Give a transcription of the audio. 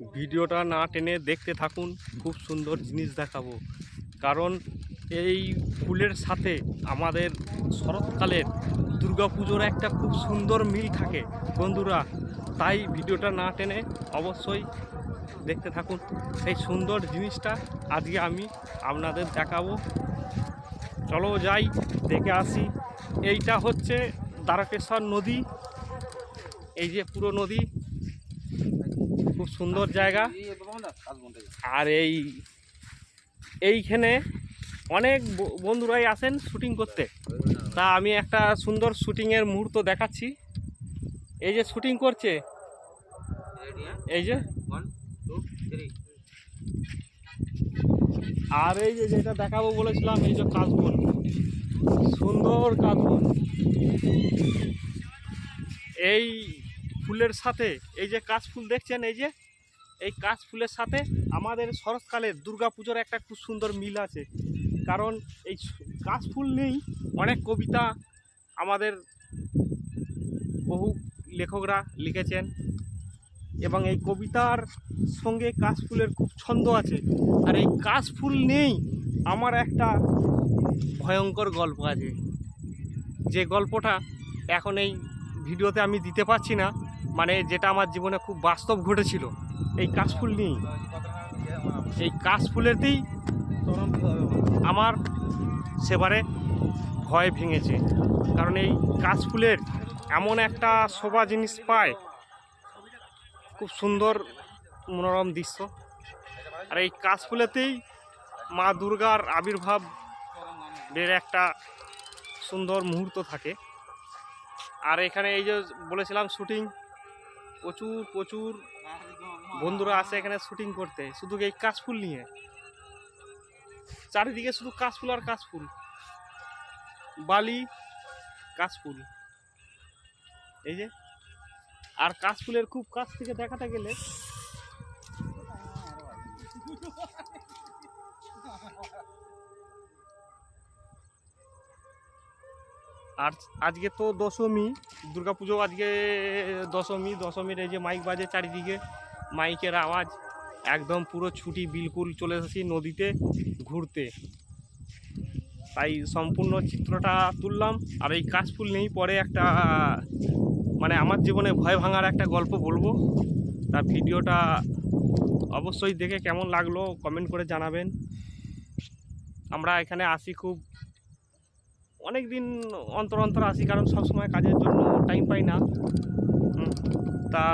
ভিডিওটা না টেনে দেখতে থাকুন, খুব সুন্দর জিনিস দেখাবো। কারণ এই ফুলের সাথে আমাদের শরৎকালের দুর্গাপুজোর একটা খুব সুন্দর মিল থাকে বন্ধুরা। তাই ভিডিওটা না টেনে অবশ্যই দেখতে থাকুন। এই সুন্দর জিনিসটা আজকে আমি আপনাদের দেখাবো। চলো যাই, দেখে আসি। এইটা হচ্ছে দ্বারকেশ্বর নদী। এই যে পুরো নদী খুব সুন্দর জায়গা। আর এই, এইখানে অনেক বন্ধুরাই আসেন শুটিং করতে। তা আমি একটা সুন্দর শুটিংয়ের মুহূর্ত দেখাচ্ছি। এই যে শুটিং করছে, এই যে। আর এই যে যেটা দেখাবো বলেছিলাম, এই যে কাশবন সুন্দর কাশবন এই ফুলের সাথে, এই যে কাশ ফুল দেখছেন, এই যে, এই কাশ ফুলের সাথে আমাদের শরৎকালের পুজোর একটা খুব সুন্দর মিল আছে। কারণ এই কাশ ফুল নেই অনেক কবিতা আমাদের বহু লেখকরা লিখেছেন এবং এই কবিতার সঙ্গে কাশফুলের খুব ছন্দ আছে। আর এই কাশফুল নেই আমার একটা ভয়ঙ্কর গল্প আছে। যে গল্পটা এখন এই ভিডিওতে আমি দিতে পারছি না মানে যেটা আমার জীবনে খুব বাস্তব ঘটেছিল, এই কাশফুল নেই এই কাশফুলেতেই আমার সেবারে ভয় ভেঙেছে। কারণ এই কাশফুলের এমন একটা শোভা জিনিস পায়, খুব সুন্দর, মনোরম দৃশ্য। আর এই কাশফুলেতেই মা দুর্গার আবির্ভাব এর একটা সুন্দর মুহূর্ত থাকে। আর এখানে এই যে বলেছিলাম শুটিং প্রচুর প্রচুর বন্ধুরা আসে এখানে শুটিং করতে। শুধু এই কাশফুল নিয়ে? চারিদিকে শুধু কাশফুল আর কাশফুল বালি কাশফুল এই যে, আর কাশফুলের খুব কাছ থেকে দেখাতে গেলে আর আজকে তো দশমী, দুর্গাপুজো আজকে দশমী, দশমীর এই যে মাইক বাজে চারিদিকে, মাইকের আওয়াজ, একদম পুরো ছুটি বিলকুল চলে এসেছি নদীতে ঘুরতে। তাই সম্পূর্ণ চিত্রটা তুললাম, আর এই কাশফুল নেই, পরে একটা মানে আমার জীবনে ভয় ভাঙার একটা গল্প বলব। তার ভিডিওটা অবশ্যই দেখে কেমন লাগল, কমেন্ট করে জানাবেন। আমরা এখানে আসি খুব অনেক দিন অন্তর অন্তর আসি কারণ সবসময় কাজের জন্য টাইম পাই না। তা